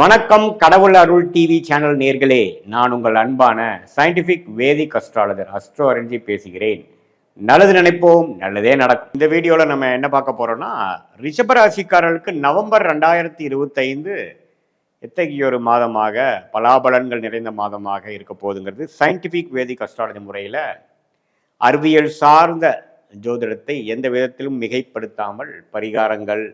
வணக்கம் கடவுள் அருள் TV channel நேர்களே நான் உங்கள் அன்பான சயின்டிபிக் வேதிக் அஸ்ட்ராலஜர் அஸ்ட்ரோ அரஞ்சி பேசுகிறேன். நல்லது நினைப்போம் நல்லதே நடக்கும். இந்த வீடியோவில் நம்ம என்ன பார்க்க போறோம்னா ரிஷபராசிக்காரர்களுக்கு நவம்பர் ரெண்டாயிரத்தி இருபத்தைந்து எத்தகைய ஒரு மாதமாக பலாபலன்கள் நிறைந்த மாதமாக இருக்க போகுதுங்கிறது சயின்டிபிக் வேதிக் அஸ்ட்ராலஜி முறையில் அறிவியல் சார்ந்த ஜோதிடத்தை எந்த விதத்திலும் மிகைப்படுத்தாமல் பரிகாரங்கள்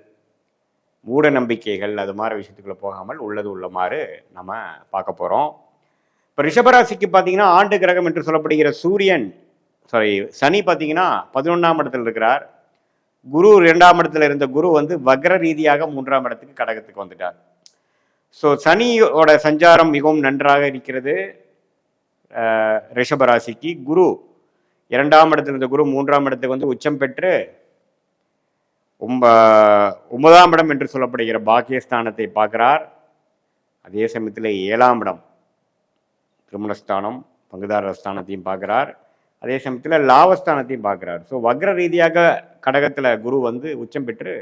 மூட நம்பிக்கைகள் அது மாதிரி விஷயத்துக்குள்ள போகாமல் உள்ளது உள்ளமாறு நம்ம பார்க்க போகிறோம் இப்போ ரிஷபராசிக்கு பார்த்தீங்கன்னா ஆண்டு கிரகம் என்று சொல்லப்படுகிற சூரியன் சாரி சனி பார்த்தீங்கன்னா பதினொன்றாம் இடத்துல இருக்கிறார். குரு இரண்டாம் இடத்துல இருந்த குரு வந்து வக்ர ரீதியாக மூன்றாம் இடத்துக்கு கடகத்துக்கு வந்துட்டார். ஸோ சனியோட சஞ்சாரம் மிகவும் நன்றாக இருக்கிறது. ரிஷபராசிக்கு குரு இரண்டாம் இடத்துல இருந்த குரு மூன்றாம் இடத்துக்கு வந்து உச்சம் பெற்று ஒன்பதாம் இடம் என்று சொல்லப்படுகிற பாக்கியஸ்தானத்தை பார்க்கிறார். அதே சமயத்தில் ஏழாம் இடம் திருமணஸ்தானம் பங்குதாரர் ஸ்தானத்தையும் பார்க்கிறார். அதே சமயத்தில் லாபஸ்தானத்தையும் பார்க்கிறார். ஸோ வக்ர ரீதியாக கடகத்தில் குரு வந்து உச்சம் பெற்று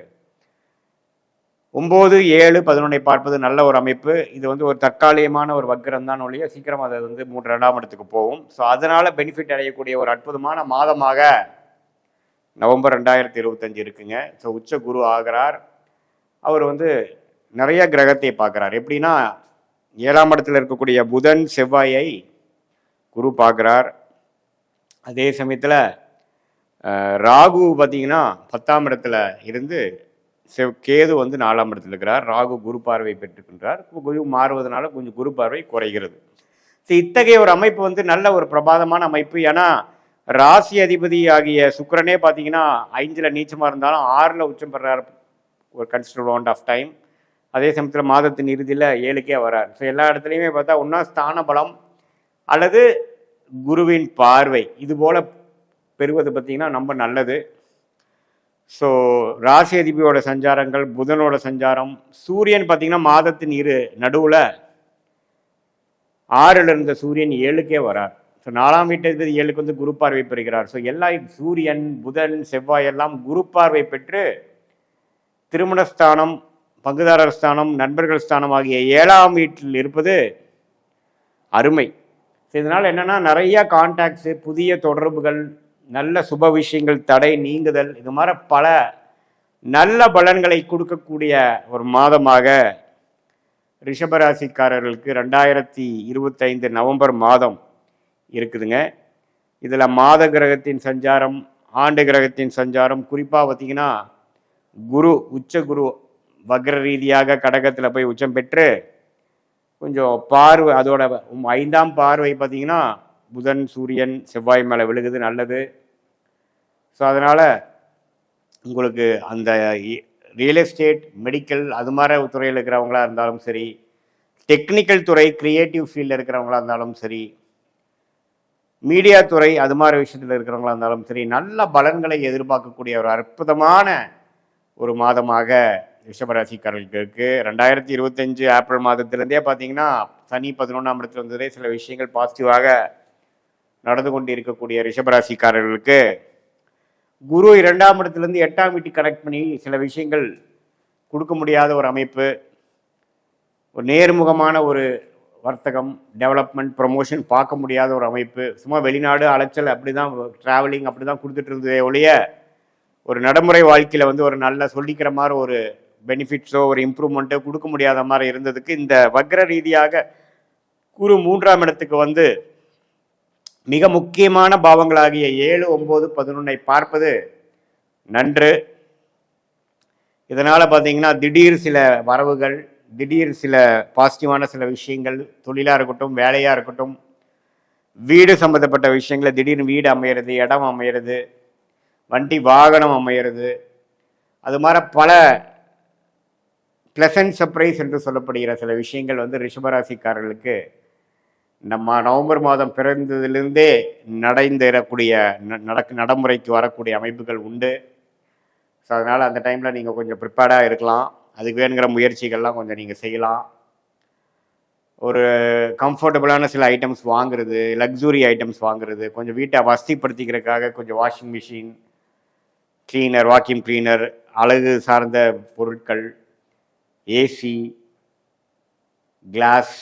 ஒம்பது ஏழு பதினொன்றை பார்ப்பது நல்ல ஒரு அமைப்பு. இது வந்து ஒரு தற்காலிகமான ஒரு வக்ரம் தான் ஒழிய சீக்கிரம் அது வந்து மூன்று ரெண்டாம் இடத்துக்கு போகும். ஸோ அதனால் பெனிஃபிட் அடையக்கூடிய ஒரு அற்புதமான மாதமாக நவம்பர் ரெண்டாயிரத்தி இருபத்தஞ்சு இருக்குங்க. ஸோ உச்ச குரு ஆகிறார். அவர் வந்து நிறைய கிரகத்தை பார்க்குறார். எப்படின்னா ஏழாம் இடத்துல இருக்கக்கூடிய புதன் செவ்வாயை குரு பார்க்குறார். அதே சமயத்தில் ராகு பார்த்தீங்கன்னா பத்தாம் இடத்துல இருந்து செவ் கேது வந்து நாலாம் இடத்துல இருக்கிறார். ராகு குரு பார்வை பெற்றுக்கின்றார் குரு மாறுவதனால கொஞ்சம் குரு பார்வை குறைகிறது. ஸோ இத்தகைய ஒரு அமைப்பு வந்து நல்ல ஒரு பிரபாதமான அமைப்பு. ஏன்னா ராசி அதிபதி ஆகிய சுக்கரனே பார்த்தீங்கன்னா ஐந்தில் நீச்சமாக இருந்தாலும் ஆறில் உச்சம் பெறார். ஒரு கன்சிடர் அமௌண்ட் ஆஃப் டைம் அதே சமயத்தில் மாதத்தின் இறுதியில் ஏழுக்கே வரார். ஸோ எல்லா இடத்துலையுமே பார்த்தா ஒன்றா ஸ்தான பலம் அல்லது குருவின் பார்வை. இது போல் பெறுவது பார்த்தீங்கன்னா ரொம்ப நல்லது. ஸோ ராசி அதிபதியோட சஞ்சாரங்கள் புதனோட சஞ்சாரம் சூரியன் பார்த்திங்கன்னா மாதத்தின் இரு நடுவில் ஆறில் இருந்த சூரியன் ஏழுக்கே வரார். ஸோ நாலாம் வீட்டு ஏழுக்கு வந்து குரு பார்வை பெறுகிறார். ஸோ எல்லா சூரியன் புதன் செவ்வாய் எல்லாம் குரு பார்வை பெற்று திருமணஸ்தானம் பங்குதாரர் ஸ்தானம் நண்பர்கள் ஸ்தானம் ஆகிய ஏழாம் வீட்டில் இருப்பது அருமை. ஸோ இதனால் என்னென்னா நிறைய கான்டாக்ட்ஸு புதிய தொடர்புகள் நல்ல சுப விஷயங்கள் தடை நீங்குதல் இது மாதிரி பல நல்ல பலன்களை கொடுக்கக்கூடிய ஒரு மாதமாக ரிஷபராசிக்காரர்களுக்கு ரெண்டாயிரத்தி இருபத்தைந்து நவம்பர் மாதம் இருக்குதுங்க. இதில் மாத கிரகத்தின் சஞ்சாரம் ஆண்டு கிரகத்தின் சஞ்சாரம். குறிப்பாக பார்த்தீங்கன்னா குரு உச்ச குரு வக்ர ரீதியாக கடகத்தில் போய் உச்சம் பெற்று கொஞ்சம் பார்வை அதோட ஐந்தாம் பார்வை பார்த்தீங்கன்னா புதன் சூரியன் செவ்வாய் மேலே விழுகுது நல்லது. ஸோ அதனால் உங்களுக்கு அந்த ரியல் எஸ்டேட் மெடிக்கல் அது மாதிரி துறையில் இருக்கிறவங்களா இருந்தாலும் சரி டெக்னிக்கல் துறை கிரியேட்டிவ் ஃபீல்டில் இருக்கிறவங்களா இருந்தாலும் சரி மீடியா துறை அது மாதிரி விஷயத்தில் இருக்கிறவங்களா இருந்தாலும் சரி நல்ல பலன்களை எதிர்பார்க்கக்கூடிய ஒரு அற்புதமான ஒரு மாதமாக ரிஷபராசிக்காரர்களுக்கு இருக்குது ரெண்டாயிரத்தி இருபத்தஞ்சு ஏப்ரல் மாதத்திலேருந்தே பார்த்தீங்கன்னா சனி பதினொன்றாம் இடத்துல வந்ததே சில விஷயங்கள் பாசிட்டிவாக நடந்து கொண்டு இருக்கக்கூடிய ரிஷபராசிக்காரர்களுக்கு குரு இரண்டாம் இடத்துலேருந்து எட்டாம் வீட்டுக்கு கனெக்ட் பண்ணி சில விஷயங்கள் கொடுக்க முடியாத ஒரு அமைப்பு ஒரு நேர்முகமான ஒரு வர்த்தகம் டெவலப்மெண்ட் ப்ரொமோஷன் பார்க்க முடியாத ஒரு அமைப்பு. சும்மா வெளிநாடு அலைச்சல் அப்படி தான் ட்ராவலிங் அப்படி தான் கொடுத்துட்டு இருந்ததே ஒழிய ஒரு நடைமுறை வாழ்க்கையில் வந்து ஒரு நல்ல சொல்லிக்கிற மாதிரி ஒரு பெனிஃபிட்ஸோ ஒரு இம்ப்ரூவ்மெண்ட்டோ கொடுக்க முடியாத மாதிரி இருந்ததுக்கு இந்த வக்ர ரீதியாக குரு மூன்றாம் இடத்துக்கு வந்து மிக முக்கியமான பாவங்களாகிய ஏழு ஒம்பது பதினொன்னை பார்ப்பது நன்று. இதனால் பார்த்தீங்கன்னா திடீர் சில வரவுகள் திடீர் சில பாசிட்டிவான சில விஷயங்கள் தொழிலாக இருக்கட்டும் வேலையாக இருக்கட்டும் வீடு சம்மந்தப்பட்ட விஷயங்களை திடீர்னு வீடு அமையிறது இடம் அமையிறது வண்டி வாகனம் அமையிறது அது மாதிரி பல ப்ளசன்ட் சர்ப்ரைஸ் என்று சொல்லப்படுகிற சில விஷயங்கள் வந்து ரிஷபராசிக்காரர்களுக்கு நம்ம நவம்பர் மாதம் பிறந்ததிலிருந்தே நடைந்தேறக்கூடிய நடக்கு நடைமுறைக்கு வரக்கூடிய அமைப்புகள் உண்டு. ஸோ அதனால் அந்த டைமில் நீங்கள் கொஞ்சம் ப்ரிப்பேர்டாக இருக்கலாம். அதுக்கு வேணுங்கிற முயற்சிகள்லாம் கொஞ்சம் நீங்கள் செய்யலாம். ஒரு கம்ஃபர்டபுளான சில ஐட்டம்ஸ் வாங்குறது லக்ஸுரி ஐட்டம்ஸ் வாங்குறது கொஞ்சம் வீட்டை வசதிப்படுத்திக்கிறதுக்காக கொஞ்சம் washing machine cleaner walking cleaner அழகு சார்ந்த பொருட்கள் ஏசி கிளாஸ்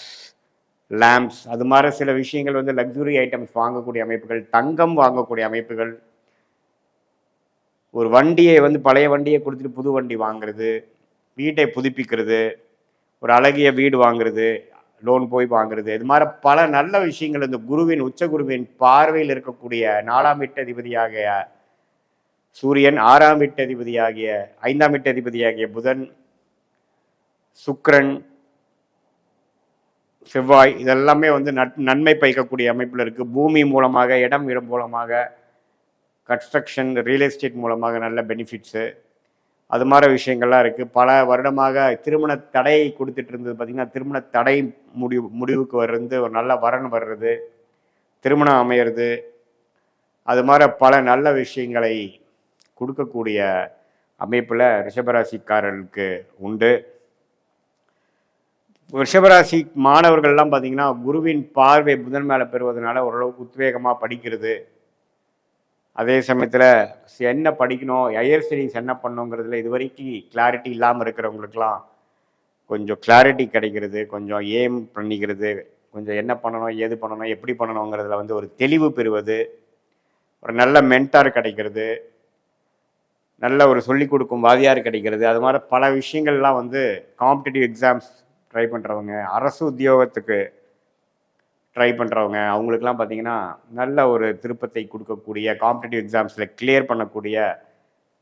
லேம்ப்ஸ் அது மாதிரி சில விஷயங்கள் வந்து லக்ஸுரி ஐட்டம்ஸ் வாங்கக்கூடிய அமைப்புகள் தங்கம் வாங்கக்கூடிய அமைப்புகள் ஒரு வண்டியை வந்து பழைய வண்டியை கொடுத்துட்டு புது வண்டி வாங்குறது வீட்டை புதுப்பிக்கிறது ஒரு அழகிய வீடு வாங்குறது லோன் போய் வாங்குறது இது மாதிரி பல நல்ல விஷயங்கள் இந்த குருவின் உச்ச குருவின் பார்வையில் இருக்கக்கூடிய நாலாம் வீட்டு அதிபதியாகிய சூரியன் ஆறாம் வீட்டதிபதியாகிய ஐந்தாம் வீட்டதிபதியாகிய புதன் சுக்ரன் செவ்வாய் இதெல்லாமே வந்து நன்மை பயக்கக்கூடிய அமைப்பில் இருக்குது பூமி மூலமாக இடம் இடம் மூலமாக கன்ஸ்ட்ரக்ஷன் ரியல் எஸ்டேட் மூலமாக நல்ல பெனிஃபிட்ஸு அது மாதிரி விஷயங்கள்லாம் இருக்குது பல வருடமாக திருமண தடை கொடுத்துட்டு இருந்தது பார்த்திங்கன்னா திருமண தடை முடிவு முடிவுக்கு வர்றது ஒரு நல்ல வரன் வர்றது திருமணம் அமையிறது அது மாதிரி பல நல்ல விஷயங்களை கொடுக்கக்கூடிய அமைப்பில் ரிஷபராசிக்காரர்களுக்கு உண்டு. ரிஷபராசி மாணவர்கள்லாம் பார்த்தீங்கன்னா குருவின் பார்வை புதன் மேலே பெறுவதனால ஓரளவுக்கு உத்வேகமாக படிக்கிறது. அதே சமயத்தில் என்ன படிக்கணும்? ஹையர் ஸ்டடீஸ் என்ன பண்ணணுங்கிறதுல இது வரைக்கும் கிளாரிட்டி இல்லாமல் இருக்கிறவங்களுக்குலாம் கொஞ்சம் கிளாரிட்டி கிடைக்கிறது கொஞ்சம் ஏம் பண்ணிக்கிறது கொஞ்சம் என்ன பண்ணணும் ஏது பண்ணணும் எப்படி பண்ணணுங்கிறதுல வந்து ஒரு தெளிவு பெறுவது ஒரு நல்ல மென்டார் கிடைக்கிறது நல்ல ஒரு சொல்லிக் கொடுக்கும் வாதியார் கிடைக்கிறது அது மாதிரி பல விஷயங்கள்லாம் வந்து காம்படிட்டிவ் எக்ஸாம்ஸ் ட்ரை பண்ணுறவங்க அரசு உத்தியோகத்துக்கு ட்ரை பண்ணுறவங்க அவங்களுக்குலாம் பார்த்தீங்கன்னா நல்ல ஒரு திருப்பத்தை கொடுக்கக்கூடிய காம்படிட்டிவ் எக்ஸாம்ஸில் கிளியர் பண்ணக்கூடிய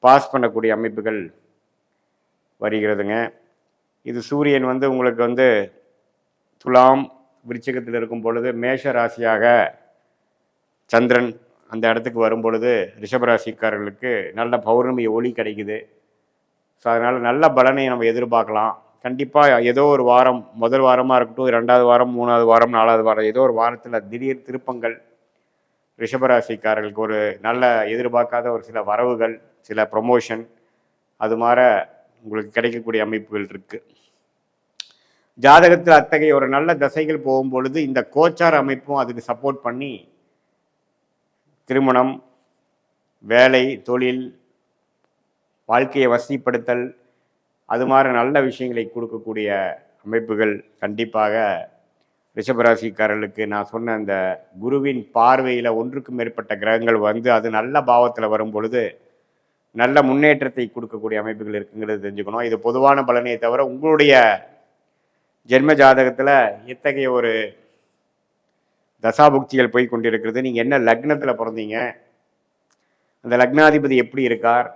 பாஸ் பண்ணக்கூடிய அமைப்புகள் வருகிறதுங்க. இது சூரியன் வந்து உங்களுக்கு வந்து துலாம் விருச்சகத்தில் இருக்கும் பொழுது மேஷ ராசியாக சந்திரன் அந்த இடத்துக்கு வரும் பொழுது ரிஷபராசிக்காரர்களுக்கு நல்ல பௌர்ணமி ஒளி கிடைக்குது. ஸோ அதனால் நல்ல பலனை நம்ம எதிர்பார்க்கலாம். கண்டிப்பாக ஏதோ ஒரு வாரம் முதல் வாரமாக இருக்கட்டும் ரெண்டாவது வாரம் மூணாவது வாரம் நாலாவது வாரம் ஏதோ ஒரு வாரத்தில் திடீர் திருப்பங்கள். ரிஷபராசிக்காரர்களுக்கு ஒரு நல்ல எதிர்பார்க்காத ஒரு சில வரவுகள் சில ப்ரொமோஷன் அது மாதிரி உங்களுக்கு கிடைக்கக்கூடிய அமைப்புகள் இருக்குது ஜாதகத்தில் அத்தகைய ஒரு நல்ல தசைகள் போகும் பொழுது இந்த கோச்சார் அமைப்பும் அதுக்கு சப்போர்ட் பண்ணி திருமணம் வேலை தொழில் வாழ்க்கையை வசதிப்படுத்தல் அது மாதிரி நல்ல விஷயங்களை கொடுக்கக்கூடிய அமைப்புகள் கண்டிப்பாக ரிஷபராசிக்காரர்களுக்கு நான் சொன்ன அந்த குருவின் பார்வையில் ஒன்றுக்கும் மேற்பட்ட கிரகங்கள் வந்து அது நல்ல பாவத்தில் வரும் பொழுது நல்ல முன்னேற்றத்தை கொடுக்கக்கூடிய அமைப்புகள் இருக்குங்கிறது தெரிஞ்சுக்கணும். இது பொதுவான பலனையை தவிர உங்களுடைய ஜென்ம ஜாதகத்தில் எத்தகைய ஒரு தசாபுக்திகள் போய் கொண்டிருக்கிறது? நீங்கள் என்ன லக்னத்தில் பிறந்தீங்க? அந்த லக்னாதிபதி எப்படி இருக்கார்?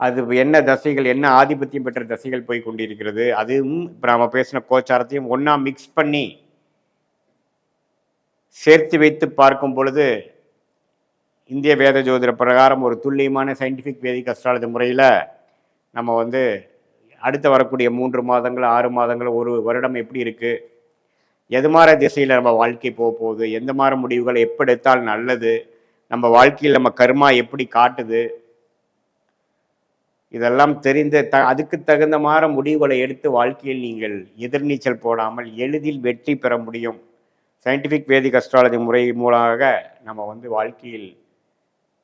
அது என்ன தசைகள் என்ன ஆதிபத்தியம் பெற்ற தசைகள் போய் கொண்டிருக்கிறது அதுவும் இப்போ நாம் பேசின கோச்சாரத்தையும் ஒன்றா மிக்ஸ் பண்ணி சேர்த்து வைத்து பார்க்கும் பொழுது இந்திய வேத ஜோதிட பிரகாரம் ஒரு துல்லியமான சயின்டிஃபிக் வேதிக் அஸ்ட்ராலஜி முறையில் நம்ம வந்து அடுத்து வரக்கூடிய மூன்று மாதங்கள் ஆறு மாதங்கள் ஒரு வருடம் எப்படி இருக்குது எது மாதிரி திசையில் நம்ம வாழ்க்கை போக போகுது எந்த மாதிரி முடிவுகள் எப்படி எடுத்தால் நல்லது நம்ம வாழ்க்கையில் நம்ம கர்மா எப்படி காட்டுது இதெல்லாம் தெரிந்து த அதுக்கு தகுந்த மாதிரி முடிவுகளை எடுத்து வாழ்க்கையில் நீங்கள் எதிர்நீச்சல் போடாமல் எளிதில் வெற்றி பெற முடியும். சயின்டிஃபிக் வேதிக் அஸ்ட்ராலஜி முறை மூலமாக நம்ம வந்து வாழ்க்கையில்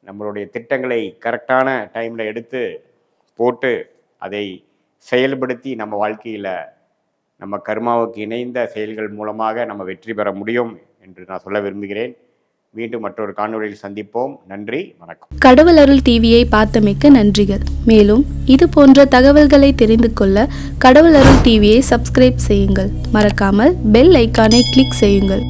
நம்மளுடைய திட்டங்களை கரெக்டான டைமில் எடுத்து போட்டு அதை செயல்படுத்தி நம்ம வாழ்க்கையில் நம்ம கர்மாவுக்கு இணைந்த செயல்கள் மூலமாக நம்ம வெற்றி பெற முடியும் என்று நான் சொல்ல விரும்புகிறேன். மீண்டும் மற்றொரு காணொலியில் சந்திப்போம். நன்றி வணக்கம். கடவுள் அருள் டிவியை பார்த்தமைக்க நன்றிகள். மேலும் இது போன்ற தகவல்களை தெரிந்து கொள்ள கடவுள் அருள் டிவியை சப்ஸ்கிரைப் செய்யுங்கள். மறக்காமல் பெல் ஐக்கானை கிளிக் செய்யுங்கள்.